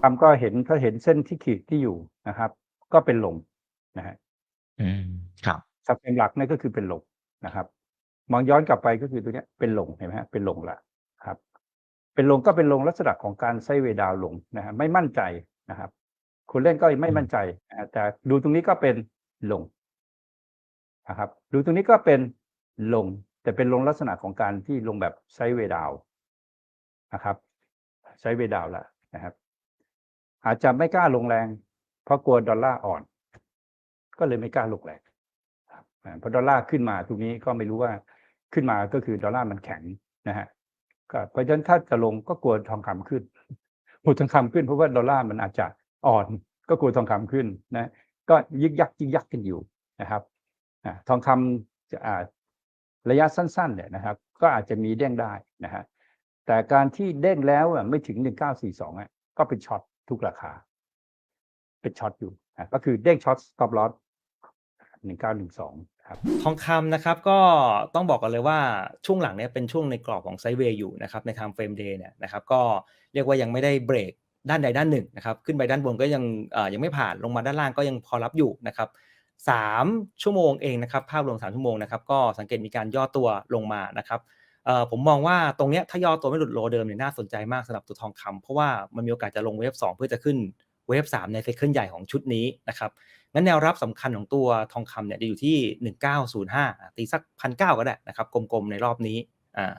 คำก็เห็นก็เห็นเส้นที่ขีดที่อยู่นะครับ ก็เป็นลงนะฮะอืมครับสับเต็มหลักนี่ก็คือเป็นลงนะครับ มองย้อนกลับไปก็คือตัวเนี้ยเป็นลงเห็นไหมฮะเป็นลงละครับ เป็นลงก็เป็นลงลักษณะของการไซด์เวย์ดาวน์ลงนะฮะไม่มั่นใจนะครับ คุณเล่นก็ไม่มั่นใจนะฮะแต่ดูตรงนี้ก็เป็นลงนะครับ ดูตรงนี้ก็เป็นลง แต่เป็นลงลักษณะของการที่ลงแบบไซด์เวย์ดาวน์นะครับไซด์เวย์ดาวน์ละนะครับ อาจจะไม่กล้าลงแรง เพราะกลัวดอลลาร์อ่อน ก็เลยไม่กล้าลงแรงครับอ่าเพราะดอลลาร์ขึ้นมาตรงนี้ก็ไม่รู้ว่าขึ้นมาก็คือดอลลาร์มันแข็งนะฮะก็เพราะฉะนั้นถ้าจะลงก็กลัวทองคำขึ้นกลัวทองคำขึ้นเพราะว่าดอลลาร์มันอาจจะอ่อนก็กลัวทองคำขึ้นนะก็ยึกยักยึกยักกันอยู่นะครับทองคำจะอ่าระยะสั้นๆเนี่ยนะครับ ก็อาจจะมีเด้งได้นะฮะแต่การที่เด้งแล้วไม่ถึงหนึ่งเก้าสี่สองอะก็เป็นช็อต ทุกราคา เป็นช็อตอยู่อะก็คือเด้งช็อต stop loss หนึ่งเก้าหนึ่งสองครับทองคำนะครับก็ต้องบอกกันเลยว่าช่วงหลังเนี่ยเป็นช่วงในกรอบของไซเวย์อยู่นะครับในทางเฟรมเดย์เนี่ยนะครับก็เรียกว่ายังไม่ได้เบรกด้านใดด้านหนึ่งนะครับขึ้นไปด้านบนก็ยังเออยังไม่ผ่านลงมาด้านล่างก็ยังพอรับอยู่นะครับสามชั่วโมงเองนะครับภาพรวมสามชั่วโมงนะครับก็สังเกตมีการย่อตัวลงมานะครับ ผมมองว่าตรงเนี้ยถ้าย่อตัวไม่หลุดโลเดิมเนี่ยน่าสนใจมากสำหรับตัวทองคำเพราะว่ามันมีโอกาสจะลงเวฟสองเพื่อจะขึ้นเวฟสามในไซเคิลใหญ่ของชุดนี้นะครับงั้นแนวรับสำคัญของตัวทองคำเนี่ยจะอยู่ที่ 1905อะตีสักพันเก็ได้นะครับกลมๆในรอบนี้อ่า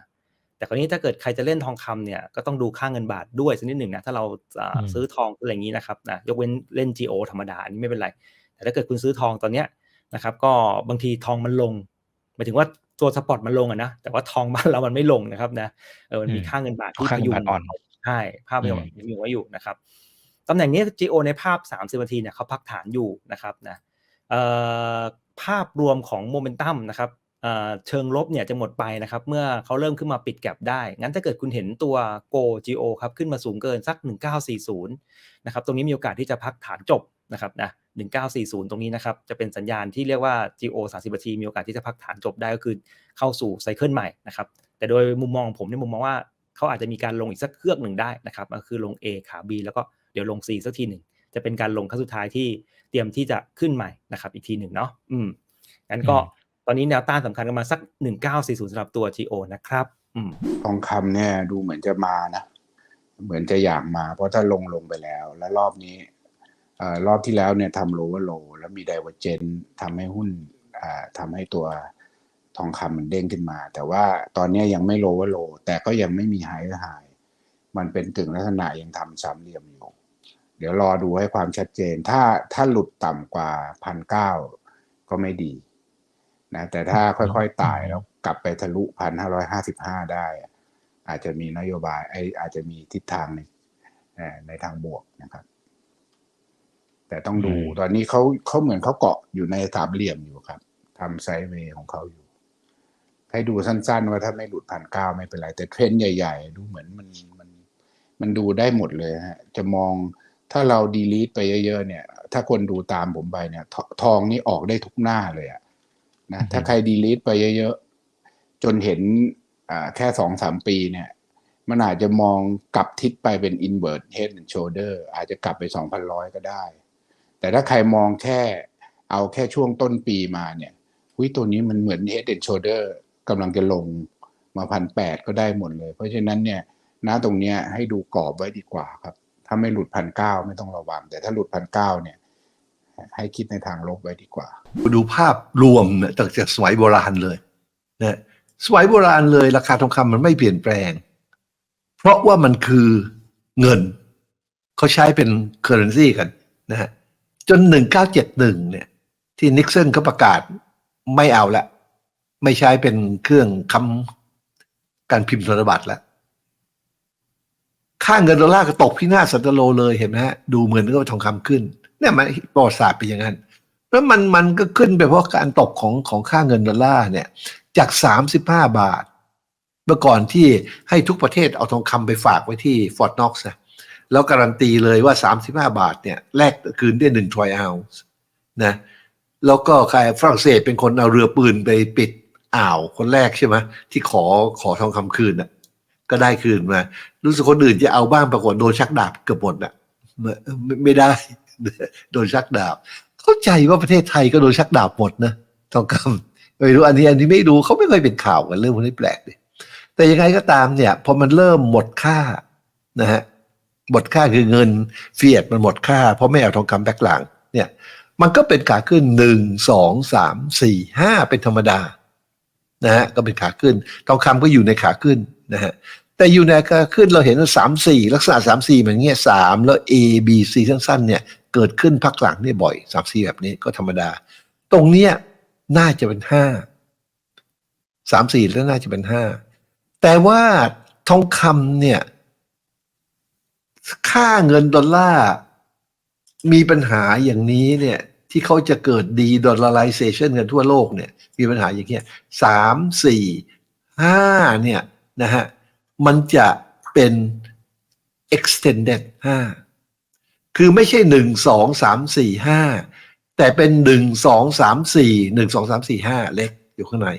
แต่คราวนี้ถ้าเกิดใครจะเล่นทองคำเนี่ยก็ต้องดูค่าเงินบาทด้วยสักนิดหนึ่งนะถ้าเราอ่าอืมซื้อทองอะไรอย่างนี้นะครับนะยกเว้นเล่น GO ธรรมดาอันนี้ไม่เป็นไร แต่ถ้าเกิดคุณซื้อทองตอนเนี้ยนะครับก็บางทีทองมันลงหมายถึงว่า ตัวสปอร์ตมันลงอะนะแต่ว่าทองบ้านเรามันไม่ลงนะครับนะเออมันมีอืมค่าเงินบาทที่ค่าพเงินยุงบาทอ่อนใช่ภาพยังอืมยังไว้อยู่นะครับตำแหน่งนี้ GO ในภาพ 30นาทีเนี่ยเขาพักฐานอยู่นะครับนะเอ่อภาพรวมของโมเมนตัมนะครับเอ่อเชิงลบเนี่ยจะหมดไปนะครับเมื่อเขาเริ่มขึ้นมาปิดแก็บได้ งั้นถ้าเกิดคุณเห็นตัว Go GO ครับขึ้นมาสูงเกินสัก 1940 นะครับตรงนี้มีโอกาสที่จะพักฐานจบนะครับนะ 1940 ตรงนี้นะครับ จะเป็นสัญญาณที่เรียกว่า GO 30นาทีมีโอกาสที่จะพักฐานจบได้ก็คือเข้าสู่ไซเคิลใหม่นะครับ แต่โดยมุมมองของผมในยมุมมองว่าเขาอาจจะมีการลงอีกสักเครื่องหนึ่งได้นะครับก็คือลง A ขา B แล้วก็เดี๋ยวลง C สักทีหนึ่งจะเป็นการลงครั้งสุดท้ายที่เตรียมที่จะขึ้นใหม่นะครับอีกทีหนึ่งเนาะอืมงั้นก็อืมตอนนี้แนวต้านสำคัญกันมาสัก 1940สำหรับตัว GO นะครับอืมทองคำเนี่ยดูเหมือนจะมานะ เหมือนจะอยากมาเพราะถ้าลงลงไปแล้ว แล้วรอบนี้เอ่อ รอบที่แล้วเนี่ยทำโลว์โลแล้วมีไดเวอร์เจนทำให้หุ้นอ่าทำให้ตัวทองคำมันเด้งขึ้นมา แต่ว่าตอนเนี้ยยังไม่โลว์โลแต่ก็ยังไม่มีไฮไฮมันเป็นถึงลักษณะยังทำสามเหลี่ยมอยู่ เดี๋ยวรอดูให้ความชัดเจน ถ้าถ้าหลุดต่ำกว่าพันเก้าก็ไม่ดีนะแต่ถ้าค่อยๆไต่แล้วกลับไปทะลุพันห้าร้อยห้าสิบห้าได้อะอาจจะมีนโยบายไออาจจะมีทิศทางในเอ่อในทางบวกนะครับ แต่ต้องดูอืมตอนนี้เขาเขาเหมือนเขาเกาะอยู่ในสามเหลี่ยมอยู่ครับทำไซด์เวย์ของเขาอยู่ ให้ดูสั้น ๆ ว่าถ้าไม่หลุดพันเก้าไม่เป็นไร แต่เทรนด์ใหญ่ ๆ ดูเหมือนมันมันมันดูได้หมดเลยฮะ จะมองถ้าเราดีลีทไปเยอะ ๆ เนี่ย ถ้าคนดูตามผมไปเนี่ยททองนี่ออกได้ทุกหน้าเลยอะนะถ้าใครดีลีทไปเยอะๆ จนเห็นอ่าแค่สองสามปีเนี่ย มันอาจจะมองกลับทิศไปเป็น invert head and shoulder อาจจะกลับไปสองพันร้อยก็ได้ แต่ถ้าใครมองแค่เอาแค่ช่วงต้นปีมาเนี่ยหุ้ยตัวนี้มันเหมือน head and shoulder กำลังจะลงมาพันแปดก็ได้หมดเลย เพราะฉะนั้นเนี่ยณตรงเนี้ยให้ดูกรอบไว้ดีกว่าครับ ถ้าไม่หลุดพันเก้าไม่ต้องระวัง แต่ถ้าหลุดพันเก้าเนี่ย ให้คิดในทางลบไว้ดีกว่า ดูภาพรวมเนี่ยตั้งแต่สมัยโบราณเลยนะสมัยโบราณเลยราคาทองคำมันไม่เปลี่ยนแปลง เพราะว่ามันคือเงิน เขาใช้เป็นเคอร์เรนซีกันนะฮะ จนหนึ่งเก้าเจ็ดหนึ่งเนี่ย ที่นิกเซนเขาประกาศไม่เอาละ ไม่ใช้เป็นเครื่องคำการพิมพ์ธนบัตรแล้วค่าเงินดอลลาร์ก็ตกพินาศสันตโลเลยเห็นไหมฮะดูเหมือนกับทองคำขึ้น เนี่ยมันประวัติศาสตร์เป็นอย่างนั้น แล้วมันมันก็ขึ้นไปเพราะการตกของของค่าเงินดอลลาร์เนี่ย จากสามสิบห้าบาท เมื่อก่อนที่ให้ทุกประเทศเอาทองคำไปฝากไว้ที่ฟอร์ดน็อกซ์นะ แล้วการันตีเลยว่าสามสิบห้าบาทเนี่ยแลกคืนได้หนึ่งทรอยออนซ์นะแล้วก็ใครฝรั่งเศสเป็นคนเอาเรือปืนไปปิดอ่าวคนแรกใช่ไหมที่ขอขอทองคำคืนน่ะก็ได้คืนมา รู้สึกคนอื่นจะเอาบ้างปรากฏโดนชักดาบเกือบหมดน่ะไม่ไม่ไม่ได้ โดนชักดาบ เข้าใจว่าประเทศไทยก็โดนชักดาบหมดนะทองคำไม่รู้อันนี้อันนี้ไม่รู้เขาไม่เคยเป็นข่าวกันเรื่องพวกนี้แปลกดิแต่ยังไงก็ตามเนี่ยพอมันเริ่มหมดค่านะฮะ หมดค่าคือเงินเฟียดมันหมดค่า เพราะไม่เอาทองคำแบกหลังเนี่ยมันก็เป็นขาขึ้นหนึ่งสองสามสี่ห้าเป็นธรรมดานะฮะก็เป็นขาขึ้น ทองคำก็อยู่ในขาขึ้นนะฮะแต่อยู่ในขาขึ้นเราเห็นว่าสามสี่ลักษณะสามสี่มันเงี้ยสามแล้ว A B C สั้นๆเนี่ยเกิดขึ้นพักหลังเนี่ยบ่อยสามสี่แบบนี้ก็ธรรมดา ตรงเนี้ยน่าจะเป็นห้าสามสี่แล้วน่าจะเป็นห้าแต่ว่าทองคำเนี่ย ค่าเงินดอลลาร์มีปัญหาอย่างนี้เนี่ย ที่เขาจะเกิดดีดอลลาร์ไลเซชันกันทั่วโลกเนี่ย มีปัญหาอย่างเงี้ยสามสี่ห้าเนี่ยนะฮะมันจะเป็น extended ห้าคือไม่ใช่หนึ่งสองสามสี่ห้าแต่เป็นหนึ่งสองสามสี่หนึ่งสองสามสี่ห้าเล็กอยู่ข้างใน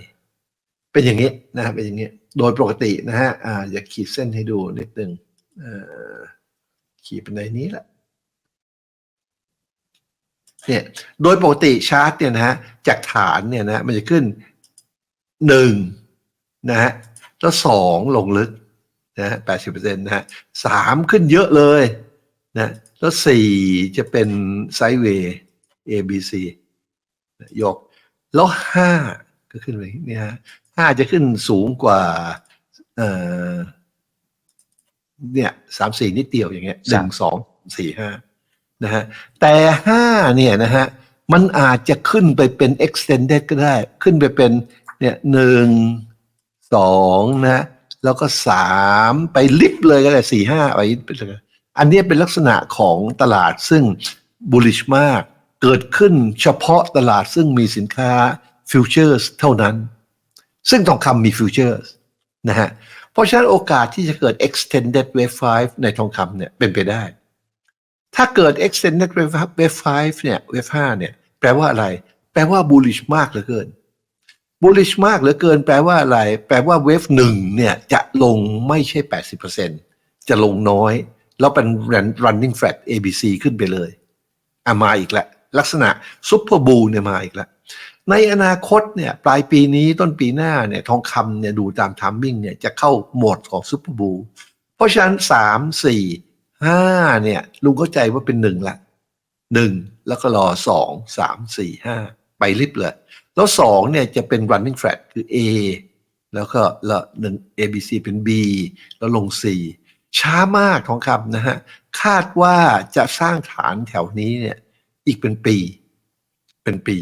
เป็นอย่างนี้นะฮะเป็นอย่างนี้ โดยปกตินะฮะอ่าอยากขีดเส้นให้ดูนิดนึงอ่อ ขีดเป็นในนี้แหละเนี่ยโดยปกติชาร์ตเนี่ยนะฮะจากฐานเนี่ยนะมันจะขึ้นหนึ่งนะฮะแล้วสองลงลึกนะฮะแปดสิบเปอร์เซ็นต์นะฮะสามขึ้นเยอะเลยนะแล้วสี่จะเป็นไซด์เวย์ A B C ยก แล้วห้าก็ขึ้นไปเนี่ยฮะห้าจะขึ้นสูงกว่าเอ่อ เนี่ยสามสี่นิดเดียวอย่างเงี้ยหนึ่งสองสี่ห้านะฮะแต่ห้าเนี่ยนะฮะมันอาจจะขึ้นไปเป็น extended ก็ได้ ขึ้นไปเป็นเนี่ยหนึ่งสองนะแล้วก็สามไปลิฟต์เลยก็ได้สี่ห้าไปเลยอันนี้เป็นลักษณะของตลาดซึ่ง bullish มากเกิดขึ้นเฉพาะตลาดซึ่งมีสินค้า futures เท่านั้น ซึ่งทองคำมี futures นะฮะ เพราะฉะนั้นโอกาสที่จะเกิด extended wave 5ในทองคำเนี่ยเป็นไปได้ ถ้าเกิด extended wave 5เนี่ย wave 5เนี่ยแปลว่าอะไร แปลว่า bullish มากเหลือเกิน bullish มากเหลือเกิน แปลว่าอะไร แปลว่า wave หนึ่งเนี่ยจะลงไม่ใช่ 80%จะลงน้อย แล้วเป็น running flat ABC ขึ้นไปเลยอะมาอีกแล้วลักษณะ super bull เนี่ยมาอีกแล้ว ในอนาคตเนี่ยปลายปีนี้ต้นปีหน้าเนี่ยทองคำเนี่ยดูตามทามมิ่งเนี่ยจะเข้าโหมดของซูเปอร์บูลเพราะฉะนั้นสามสี่ห้าเนี่ยลุงเข้าใจว่าเป็นหนึ่งละหนึ่งแล้วก็รอสองสามสี่ห้าไปริบเลย แล้วสองเนี่ยจะเป็น running flat คือ A แล้วก็ล้วหนึ่ง A B C เป็น B แล้วลง C ช้ามากทองคำนะฮะ คาดว่าจะสร้างฐานแถวนี้เนี่ยอีกเป็นปี เป็นปี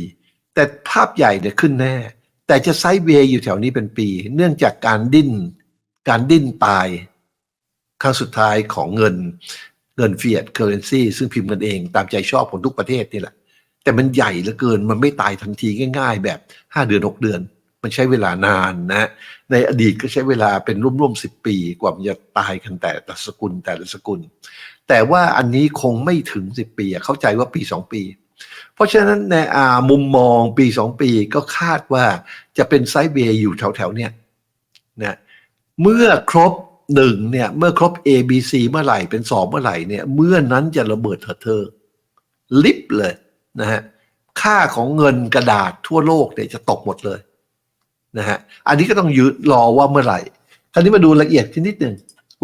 แต่ภาพใหญ่เนี่ยขึ้นแน่ แต่จะไซด์เวย์อยู่แถวนี้เป็นปี เนื่องจากการดิ้น การดิ้นตาย ครั้งสุดท้ายของเงินเงินเฟียดเคอร์เรนซีซึ่งพิมพ์กันเองตามใจชอบของทุกประเทศนี่แหละ แต่มันใหญ่เหลือเกินมันไม่ตายทันทีง่าย ๆ แบบ 5 เดือน 6 เดือน มันใช้เวลานานนะ ในอดีตก็ใช้เวลาเป็นร่วมๆสิบปี กว่ามันจะตายกันแต่ละสกุลแต่ละสกุล แต่ว่าอันนี้คงไม่ถึงสิบปีเข้าใจว่าปีสองปี เพราะฉะนั้นในมุมมองปีสองปีก็คาดว่าจะเป็นไซด์เวย์อยู่แถวๆเนี้ยนะเมื่อครบหนึ่งเนี่ยเมื่อครบ A B C เมื่อไหร่เป็นสองเมื่อไหร่เนี่ยเมื่อนั้นจะระเบิดเถิดเธอลิฟต์เลยนะฮะค่าของเงินกระดาษทั่วโลกเนี่ยจะตกหมดเลยนะฮะอันนี้ก็ต้องยืดรอว่าเมื่อไหร่ คราวนี้มาดูละเอียดขึ้นนิดหนึ่ง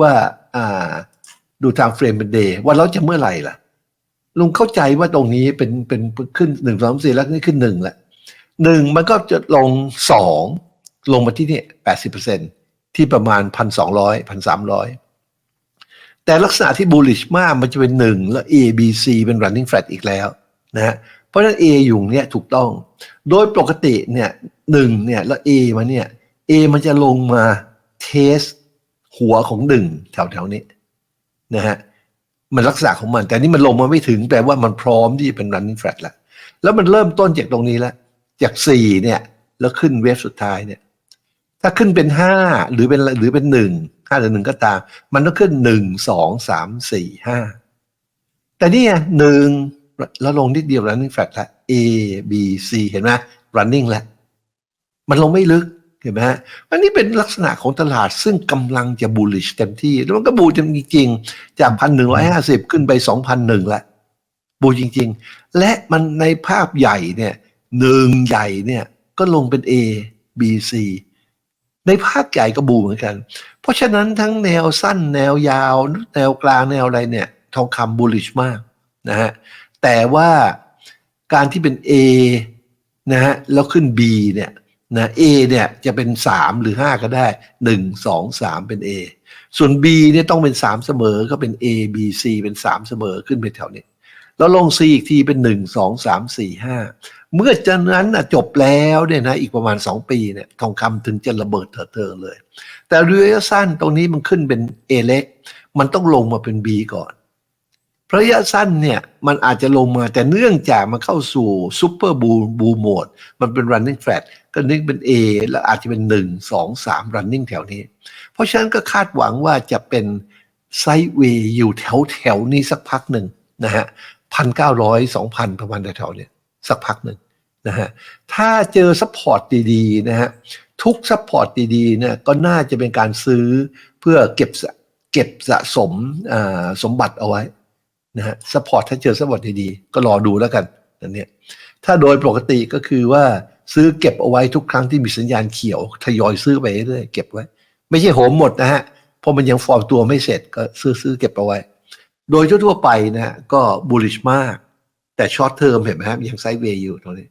ว่าอ่าดูทางเฟรมเป็นเดย์ว่าเราจะเมื่อไหร่ล่ะ ลุงเข้าใจว่าตรงนี้เป็นเป็นขึ้นหนึ่งสองสี่แล้วนี่ขึ้นหนึ่งแหละหนึ่งมันก็จะลงสองลงมาที่นี่แปดสิบเปอร์เซ็นที่ประมาณพันสองร้อยพันสามร้อยแต่ลักษณะที่ bullish มากมันจะเป็นหนึ่งแล้ว A B C เป็น running flat อีกแล้วนะฮะเพราะฉะนั้น A อยู่เนี่ยถูกต้อง โดยปกติเนี่ยหนึ่งเนี่ยแล้ว A มาเนี่ย A มันจะลงมาเทสหัวของหนึ่งแถวๆนี้นะฮะ มันลักษณะของมัน แต่นี่มันลงมาไม่ถึงแปลว่ามันพร้อมที่จะเป็น running flat แล้วแล้วมันเริ่มต้นจากตรงนี้แล้วจากสี่เนี่ยแล้วขึ้นเวฟสุดท้ายเนี่ย ถ้าขึ้นเป็นห้าหรือเป็นหรือเป็นหนึ่งห้าหรือหนึ่งก็ตาม มันต้องขึ้นหนึ่งสองสามสี่ห้าแต่นี่หนึ่งแล้วลงนิดเดียว running flat ละ A B C เห็นไหม running แล้วมันลงไม่ลึก เห็นไหมฮะอันนี้เป็นลักษณะของตลาดซึ่งกำลังจะ bullish เต็มที่ แล้วมันก็บูจริงๆ จากพันหนึ่งร้อยห้าสิบขึ้นไปสองพันหนึ่งละบูจริงๆ และมันในภาพใหญ่เนี่ยหนึ่งใหญ่เนี่ยก็ลงเป็น A B C ในภาคใหญ่ก็บูเหมือนกัน เพราะฉะนั้นทั้งแนวสั้นแนวยาว แนวกลางแนวอะไรเนี่ยทองคำ bullish มากนะฮะแต่ว่าการที่เป็น A นะฮะแล้วขึ้น B เนี่ย นะ A เนี่ยจะเป็น 3 หรือ 5 ก็ได้ 1 2 3 เป็น A ส่วน B เนี่ยต้องเป็น 3 เสมอก็เป็น A B C เป็น 3 เสมอขึ้นไปแถวนี้ แล้วลง C อีกทีเป็น 1 2 3 4 5 เมื่อจากนั้นนะจบแล้วเนี่ยนะอีกประมาณ 2 ปีเนี่ยทองคำถึงจะระเบิดเถิดเทิงเลย แต่ระยะสั้นตรงนี้มันขึ้นเป็น A เล็ก มันต้องลงมาเป็น B ก่อน ระยะสั้นเนี่ยมันอาจจะลงมาแต่เนื่องจากมันเข้าสู่ซูเปอร์บูบูโหมดมันเป็น running flat ก็นึกเป็น A แล้วอาจจะเป็น 1 2 3 running แถวนี้ เพราะฉะนั้นก็คาดหวังว่าจะเป็นไซด์เวย์อยู่แถวแถวนี้สักพักหนึ่งนะฮะพันเก้าร้อยสองพันประมาณแถวๆเนี้ยสักพักหนึ่งนะฮะถ้าเจอซัพพอร์ตดีๆนะฮะทุกซัพพอร์ตดีๆเนี่ยก็น่าจะเป็นการซื้อเพื่อเก็บเก็บสะสมสมบัติเอาไว้ นะฮะสปอร์ตถ้าเจอสปอร์ตดีๆก็รอดูแล้วกันนั่นเนี่ยถ้าโดยปกติก็คือว่าซื้อเก็บเอาไว้ทุกครั้งที่มีสัญญาณเขียวทยอยซื้อไปเรื่อยๆเก็บไว้ ไม่ใช่โหมหมดนะฮะเพราะมันยังฟอร์มตัวไม่เสร็จก็ซื้อซื้อเก็บเอาไว้ โดยทั่วๆไปนะฮะก็บูลลิชมาก แต่ช็อตเทอมเห็นไหมครับยังไซด์เวย์อยู่ตรงนี้